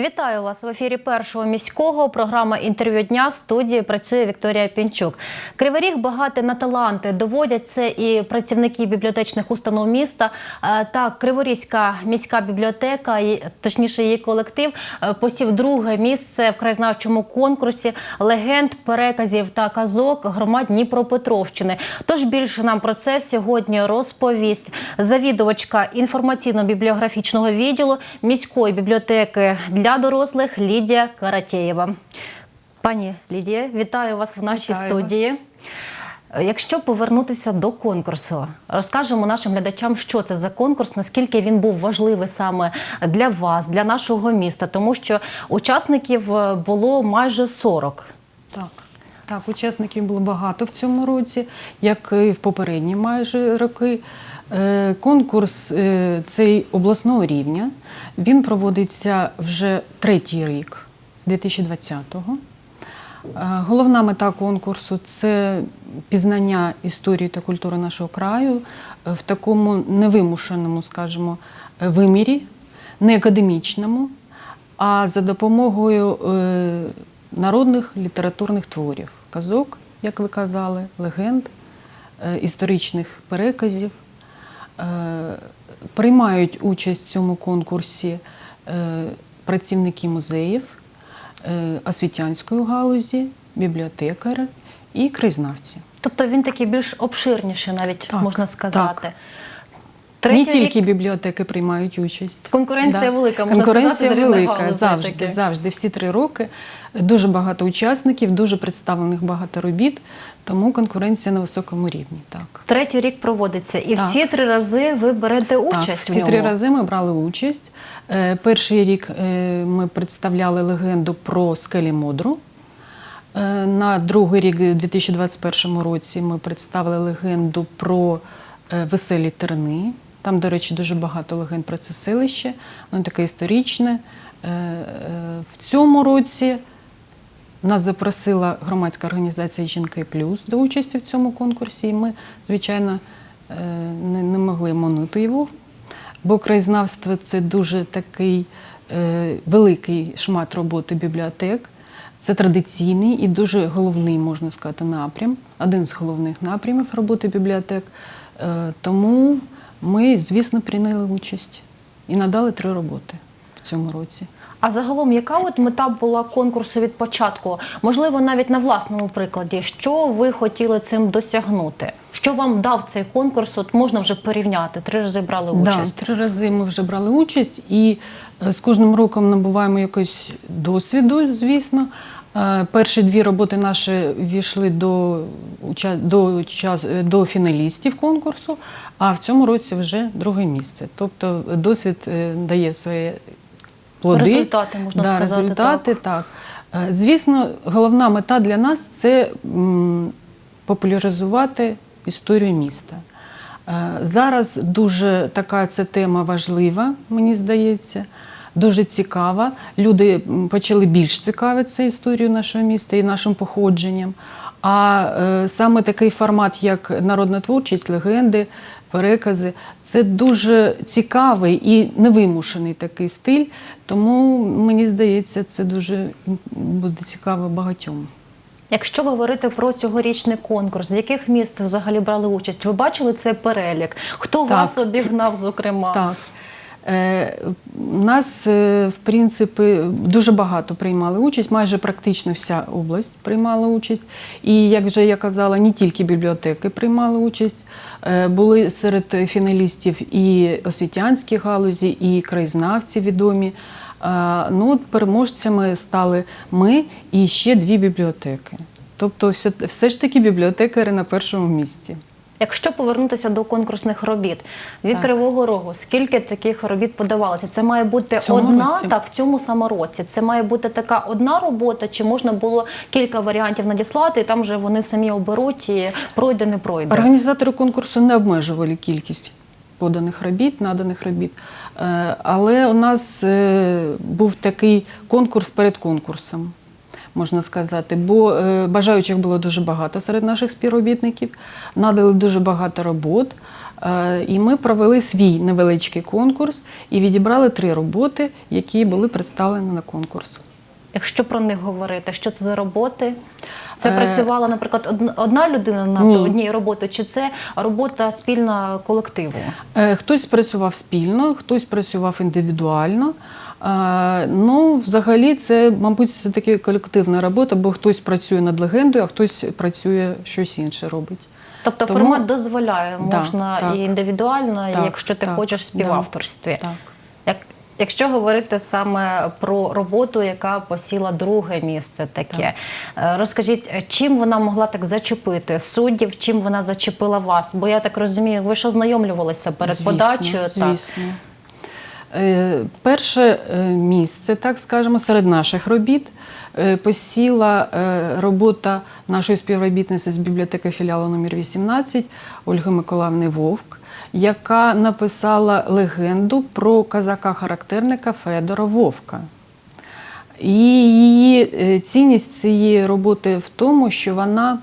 Вітаю вас в ефірі першого міського. Програма інтерв'ю дня в студії працює Вікторія Пінчук. Кривий Ріг багатий на таланти. Доводять це і працівники бібліотечних установ міста. Е, Так, Криворізька міська бібліотека, точніше її колектив, е, посів друге місце в краєзнавчому конкурсі легенд, переказів та казок громад Дніпропетровщини. Тож більше нам про це сьогодні розповість завідувачка інформаційно-бібліографічного відділу міської бібліотеки для дорослих Лідія Каратєєва. Пані Лідія, вітаю вас в нашій Вітаю студії. Якщо повернутися до конкурсу, розкажемо нашим глядачам, що це за конкурс, наскільки він був важливий саме для вас, для нашого міста, тому що учасників е, було майже 40. Так, так, учасників було багато в цьому році, як і в попередні майже роки. Е, Конкурс е, цей обласного рівня. Він проводиться вже третій рік з 2020-го. Е, Головна мета конкурсу це пізнання історії та культури нашого краю в такому невимушеному, скажімо, вимірі, не академічному, а за допомогою народних літературних творів, казок, як ви казали, легенд, е, історичних переказів. Е, Приймають участь в цьому конкурсі е, працівники музеїв, освітянської галузі, бібліотекари і краєзнавці. Тобто він такий більш обширніший, навіть Так, можна сказати. так. Третій Не тільки рік бібліотеки приймають участь. Конкуренція велика, можна Конкуренція сказати, велика, завжди, таки. завжди. Всі три роки. Дуже багато учасників, дуже представлених багато робіт, тому конкуренція на високому рівні. Так. третій рік проводиться, і Так. всі три рази ви берете участь Так, в всі ньому. три рази ми брали участь. Е, Перший рік е, ми представляли легенду про скелі Модру. Е, На другий рік, у 2021 році, ми представили легенду про е, веселі терни. Там, до речі, дуже багато легенд про це селище. Воно таке історичне. Е, е, В цьому році нас запросила громадська організація Жінки Плюс до участі в цьому конкурсі. І ми, звичайно, е, не, могли монити його, бо краєзнавство це дуже такий великий шмат роботи бібліотек. Це традиційний і дуже головний, можна сказати, напрям, один з головних напрямів роботи бібліотек. Тому ми, звісно, прийняли участь і надали три роботи в цьому році. А загалом, яка от мета була конкурсу від початку? Можливо, навіть на власному прикладі, що ви хотіли цим досягнути? Що вам дав цей конкурс? От можна вже порівняти. Три рази брали участь. Да, три рази ми вже брали участь, і е, з кожним роком набуваємо якось досвіду, звісно. Перші дві роботи наші війшли до, до, до фіналістів конкурсу, а в цьому році вже друге місце. Тобто досвід е, дає свої плоди. Результати, можна да, сказати, Результати, так. Е, Звісно, головна мета для нас це популяризувати історію міста. Е, Зараз дуже така ця тема важлива, мені здається, дуже цікава. Люди почали більш цікавитися історією нашого міста і нашим походженням. А е, саме такий формат, як народна творчість, легенди, перекази, це дуже цікавий і невимушений такий стиль. Тому мені здається, це дуже буде цікаво багатьом. Якщо говорити про цьогорічний конкурс, з яких міст взагалі брали участь? Ви бачили цей перелік? Хто Так. вас обігнав, зокрема? Так. Е, нас, е, в принципі, дуже багато приймали участь, майже практично вся область приймала участь. І, як вже я казала, не тільки бібліотеки приймали участь. Е, Були серед фіналістів і освітянські галузі, і краєзнавці відомі. Ну, от переможцями стали ми і ще дві бібліотеки. Тобто, все ж таки бібліотекари на першому місці. Якщо повернутися до конкурсних робіт від Так. Кривого Рогу, скільки таких робіт подавалося? Це має бути цьому одна році? так в цьому саме році. Це має бути така одна робота, чи можна було кілька варіантів надіслати, і там вже вони самі оберуть і пройде, не пройде. Організатори конкурсу не обмежували кількість поданих робіт, наданих робіт. Е, Але у нас е, був такий конкурс перед конкурсом, можна сказати, бо е, бажаючих було дуже багато серед наших співробітників, надали дуже багато робот. Е, І ми провели свій невеличкий конкурс і відібрали три роботи, які були представлені на конкурс. Якщо про них говорити, що це за роботи? Це Е, працювала, наприклад, одна- людина над Ні. однією роботою, чи це робота спільна колективу? Хтось працював спільно, хтось працював індивідуально. Ну, взагалі, це, мабуть, це таки колективна робота, бо хтось працює над легендою, а хтось працює щось інше робить. Тобто Тому- формат дозволяє, Да, можна так. і індивідуально, і Так, якщо ти так, хочеш співавторстві. Так. Як, якщо говорити саме про роботу, яка посіла друге місце, таке Е, розкажіть, чим вона могла так зачепити суддів, чим вона зачепила вас? Бо я так розумію, ви ж ознайомлювалися перед Звісно, подачею. Звісно. Е, Перше е, місце, так скажемо, серед наших робіт е, посіла е, робота нашої співробітниці з бібліотеки філіалу номер 18 Ольги Миколаївни Вовк, яка написала легенду про казака-характерника Федора Вовка. І її е, цінність цієї роботи в тому, що вона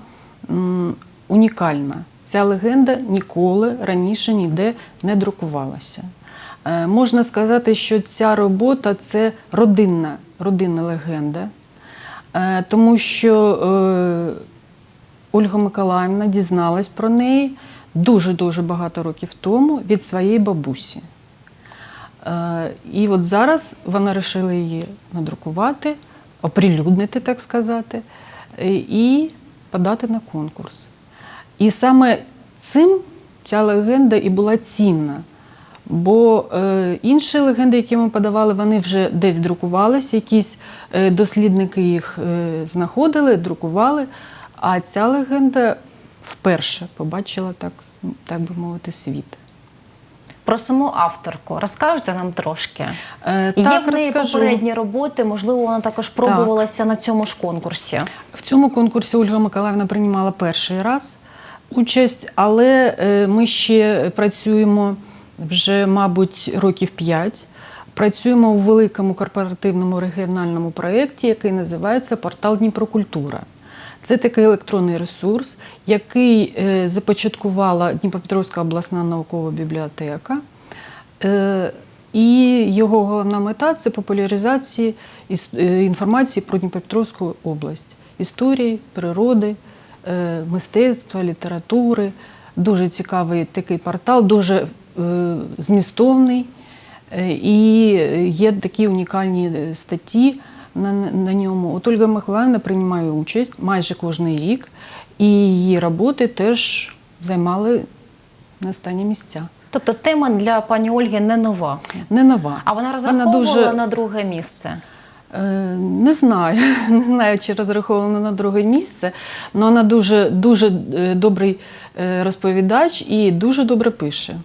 унікальна. Ця легенда ніколи раніше ніде не друкувалася. Е, Можна сказати, що ця робота це родинна, родинна легенда, е, тому що е, Ольга Миколаївна дізналась про неї дуже-дуже багато років тому від своєї бабусі. І от зараз вона вирішила її надрукувати, оприлюднити, так сказати, і подати на конкурс. І саме цим ця легенда і була цінна. Бо е, інші легенди, які ми подавали, вони вже десь друкувалися, якісь е, дослідники їх е, знаходили, друкували. А ця легенда вперше побачила, так, так би мовити, світ. Про саму авторку розкажете нам трошки. Е, Є так, в неї розкажу. попередні роботи, можливо, вона також пробувалася на цьому ж конкурсі. В цьому конкурсі Ольга Миколаївна приймала перший раз участь, але е, ми ще працюємо вже, мабуть, років п'ять. Працюємо у великому корпоративному регіональному проєкті, який називається Портал Дніпрокультура. Це такий електронний ресурс, який е, започаткувала Дніпропетровська обласна наукова бібліотека. Е, І його головна мета це популяризація е, інформації про Дніпропетровську область, історії, природи, мистецтва, літератури. Дуже цікавий такий портал, дуже змістовний. Е, І є такі унікальні е, статті на, на ньому. От Ольга Миколаївна приймає участь майже кожен рік, і її роботи теж займали на останні місця. Тобто тема для пані Ольги не нова. Не нова. А вона розраховувала дуже- на друге місце. Е, Не знаю, не знаю, чи розрахована на друге місце, але вона дуже, дуже е, добрий е, розповідач і дуже добре пише.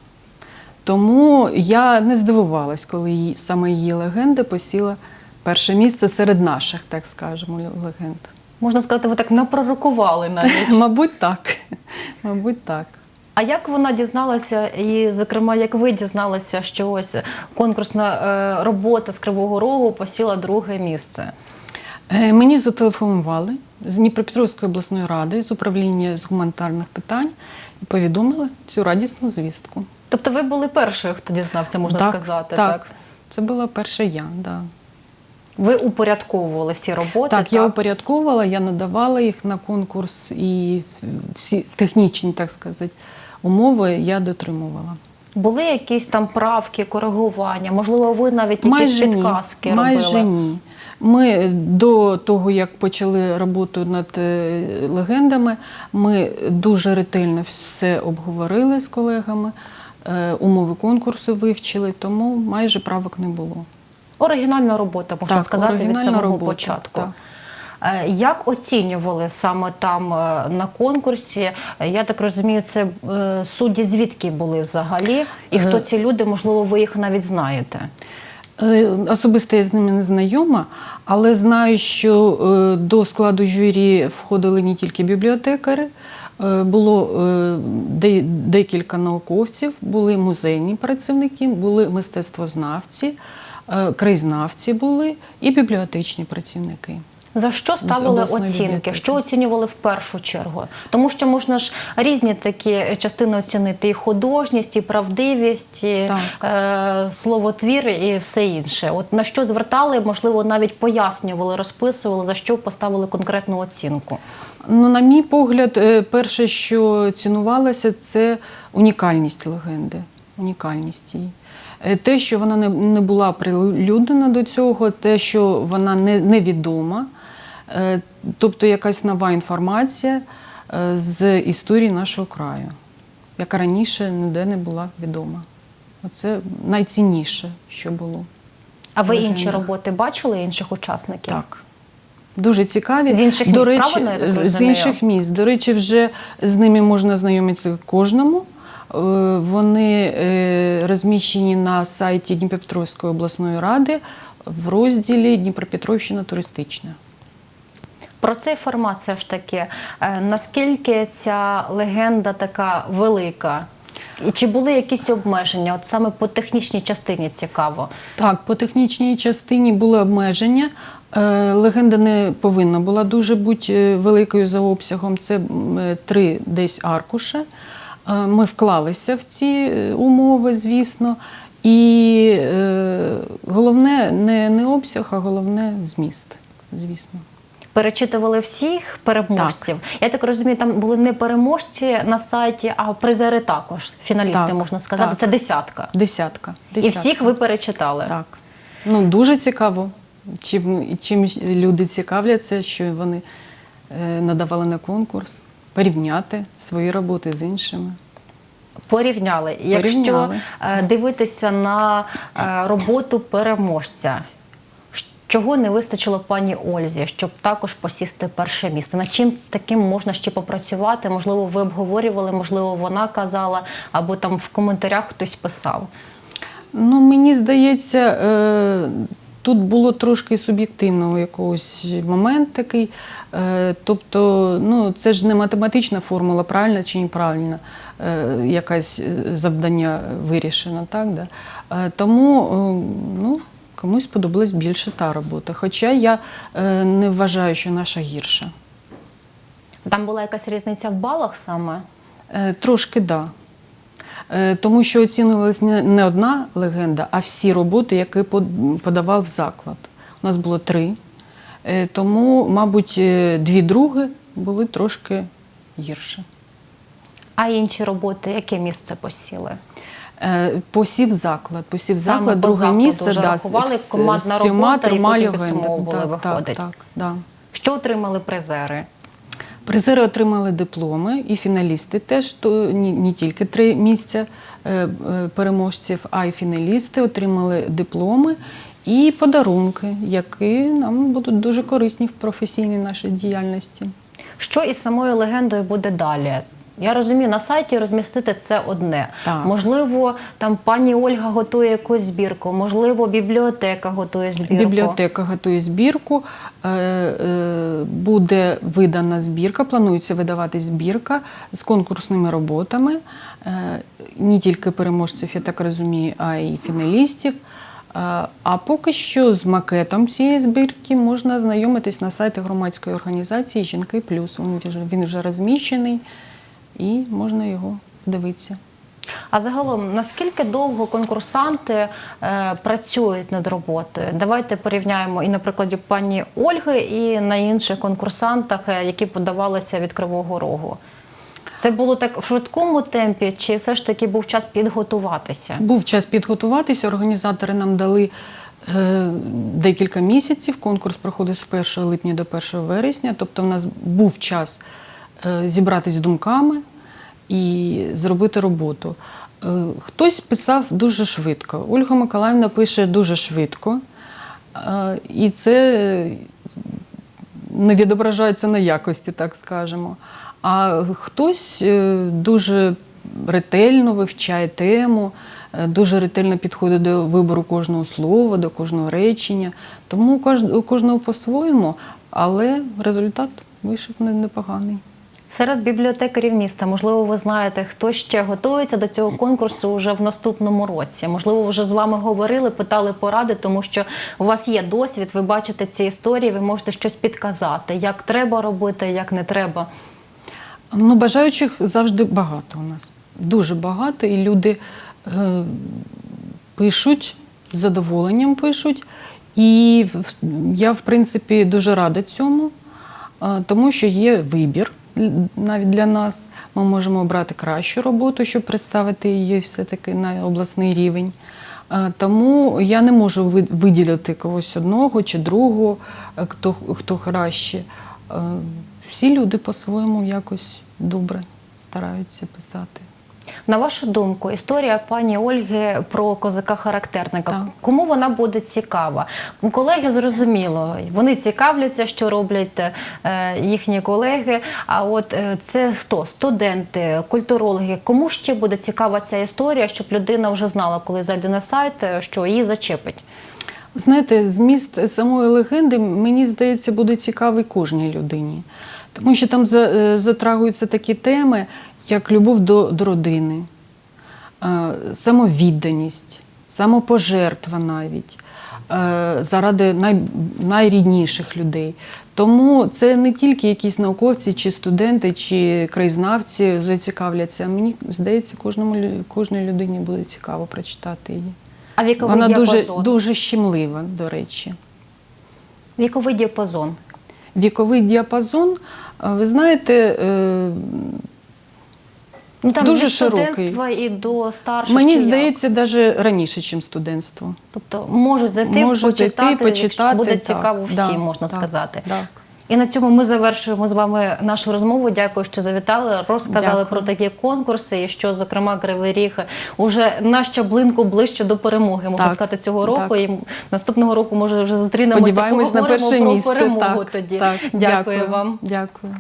Тому я не здивувалась, коли її, саме її легенда посіла перше місце серед наших, так скажемо, легенд. Можна сказати, ви так напророкували навіть. Мабуть, так. Мабуть, так. А як вона дізналася, і, зокрема, як ви дізналися, що ось конкурсна е, робота з Кривого Рогу посіла друге місце? Е, Мені зателефонували з Дніпропетровської обласної ради, з управління з гуманітарних питань і повідомили цю радісну звістку. Тобто ви були першою, хто дізнався, можна так, сказати, так. так? Це була перша я. Да. Ви упорядковували всі роботи. Так, я упорядковувала, я надавала їх на конкурс і всі технічні, так сказати, умови я дотримувала. Були якісь там правки, коригування, можливо, ви навіть якісь підказки ні. робили? Майже ні. Ми до того, як почали роботу над е, легендами, ми дуже ретельно все обговорили з колегами, умови конкурсу вивчили, тому майже правок не було. Оригінальна робота, можна Так, сказати, від самого робота, початку. так. Е, Як оцінювали саме там е, на конкурсі? Е, Я так розумію, це е, судді звідки були взагалі, і хто Е. ці люди, можливо, ви їх навіть знаєте. Е, Особисто я з ними не знайома, але знаю, що е, до складу журі входили не тільки бібліотекари, е, було е, де- декілька науковців, були музейні працівники, були мистецтвознавці, е, краєзнавці були і бібліотечні працівники. За що ставили оцінки? Що оцінювали в першу чергу? Тому що можна ж різні такі частини оцінити: і художність, і правдивість, і е, словотвір, і все інше. От на що звертали, можливо, навіть пояснювали, розписували, за що поставили конкретну оцінку. Ну, на мій погляд, е, перше, що цінувалося, це унікальність легенди. Унікальність її. Е, Те, що вона не, була прилюднена до цього, те, що вона не, невідома, тобто якась нова інформація е, з історії нашого краю, яка раніше ніде не була відома. Оце найцінніше, що було. А ви інші роботи бачили інших учасників? Так. Дуже цікаві. З інших До міст, речі, правильно я так з- з розумію? інших міст. До речі, вже з ними можна знайомитися кожному. Е, Вони е, розміщені на сайті Дніпропетровської обласної ради в розділі Дніпропетровщина туристична. Про цей формат все ж таки. Е, Наскільки ця легенда така велика? Чи були якісь обмеження? От саме по технічній частині цікаво. Так, по технічній частині були обмеження. Е, Легенда не повинна була дуже бути е, великою за обсягом. Це три десь аркуші. Е, Ми вклалися в ці умови, звісно. І головне не, не обсяг, а головне зміст, звісно. Перечитували всіх переможців. Я так розумію, там були не переможці на сайті, а призери також. Фіналісти, Так, можна сказати. так. Це десятка. Десятка. І всіх ви перечитали. Так. Ну, дуже цікаво, чим, чим люди цікавляться, що вони е, надавали на конкурс, порівняти свої роботи з іншими. Порівняли. Якщо Порівняли. е, дивитися на е, роботу переможця, чого не вистачило пані Ользі, щоб також посісти перше місце? Над чим таким можна ще попрацювати? Можливо, ви обговорювали, можливо, вона казала, або там в коментарях хтось писав. Ну, мені здається, е, тут було трошки суб'єктивного якогось момент такий. Е, тобто, ну, це ж не математична формула, правильна чи неправильна, е, якась завдання вирішено, так? Да? Тому ну, комусь сподобалась більше та робота. Хоча я е, не вважаю, що наша гірша. Там була якась різниця в балах саме. Е, Трошки да. Е, Тому що оцінювалася не не одна легенда, а всі роботи, які подавав заклад. У нас було три. Е, Тому, мабуть, е, дві други були трошки гірше. А інші роботи, яке місце посіли? Е, Посів заклад. Посів Саме заклад, по друге місце. вже да, рахували, командна робота, і потім підсумовували, Так, виходить. Так, так, да. Що отримали призери? Призери отримали дипломи, і фіналісти теж то не, не тільки три місця е, е, переможців, а й фіналісти отримали дипломи і подарунки, які нам будуть дуже корисні в професійній нашій діяльності. Що із самою легендою буде далі? Я розумію, на сайті розмістити це одне. Так. Можливо, там пані Ольга готує якусь збірку, можливо, бібліотека готує збірку. Бібліотека готує збірку, е, е, буде видана збірка, планується видавати збірка з конкурсними роботами, е, не тільки переможців, я так розумію, а й фіналістів. А поки що з макетом цієї збірки можна знайомитись на сайті громадської організації Жінки Плюс. Він вже розміщений і можна його дивитися. А загалом, наскільки довго конкурсанти е, працюють над роботою? Давайте порівняємо і на прикладі пані Ольги, і на інших конкурсантах, е, які подавалися від Кривого Рогу. Це було так в швидкому темпі, чи все ж таки був час підготуватися? Був час підготуватися. Організатори нам дали е, декілька місяців. Конкурс проходить з 1 липня до 1 вересня. Тобто, в нас був час зібратись думками і зробити роботу. Е, хтось писав дуже швидко. Ольга Миколаївна пише дуже швидко. Е, і це не відображається на якості, так скажемо. А хтось е, дуже ретельно вивчає тему, е, дуже ретельно підходить до вибору кожного слова, до кожного речення. Тому у кожного по-своєму, але результат вийшов непоганий. Серед бібліотекарів міста, можливо, ви знаєте, хто ще готується до цього конкурсу вже в наступному році. Можливо, вже з вами говорили, питали поради, тому що у вас є досвід, ви бачите ці історії, ви можете щось підказати, як треба робити, як не треба. Ну, бажаючих завжди багато у нас. Дуже багато. І люди е, пишуть, з задоволенням пишуть. І я, в принципі, дуже рада цьому, е, тому що є вибір навіть для нас. Ми можемо обрати кращу роботу, щоб представити її все-таки на обласний рівень. Е, Тому я не можу виділити когось одного чи другого, е, хто, хто краще. Е, Всі люди по-своєму якось добре стараються писати. На вашу думку, історія пані Ольги про козака-характерника. Так. Кому вона буде цікава? Колеги зрозуміло, вони цікавляться, що роблять е, їхні колеги. А от е, це хто? Студенти, культурологи. Кому ще буде цікава ця історія, щоб людина вже знала, коли зайде на сайт, е, що її зачепить? Знаєте, зміст самої легенди, мені здається, буде цікавий кожній людині. Тому що там затрагуються такі теми, як любов до, до родини, е, самовідданість, самопожертва навіть е, заради най, найрідніших людей. Тому це не тільки якісь науковці, чи студенти, чи краєзнавці зацікавляться. Мені здається, кожному кожній людині буде цікаво прочитати її. А віковий Вона дуже, діапазон? дуже щемлива, до речі. Віковий діапазон. Віковий діапазон, ви знаєте, е, Ну там Дуже від широкий. студентства і до старших. мені чи як? здається, навіть раніше, ніж студентство. Тобто можуть зайти, Можуть почитати, зайти, почитати, якщо буде так, цікаво всім, да, можна так, сказати. так. І на цьому ми завершуємо з вами нашу розмову. Дякую, що завітали, розказали Дякую. про такі конкурси, і що, зокрема, Кривий Ріг уже на щаблинку ближче до перемоги, можна Так, сказати, цього року. так. І наступного року, може, вже зустрінемося, Сподіваємось на перше про місце. перемогу так, тоді. Так, Дякую вам. Дякую.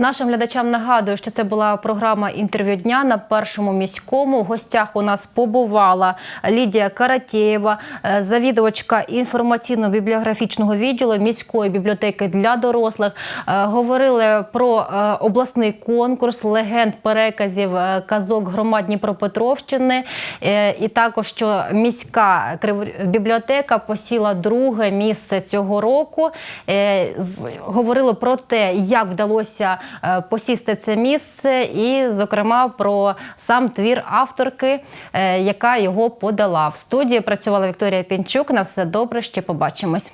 Нашим глядачам нагадую, що це була програма інтерв'ю дня на першому міському. В гостях у нас побувала Лідія Каратєєва, е, завідувачка інформаційно-бібліографічного відділу міської бібліотеки для дорослих. Е, Говорили про е, обласний конкурс легенд переказів казок громад Дніпропетровщини. І також що міська бібліотека посіла друге місце цього року. Говорили про те, як вдалося посісти це місце, і, зокрема, про сам твір авторки, е, яка його подала. В студії працювала Вікторія Пінчук. На все добре. Ще побачимось.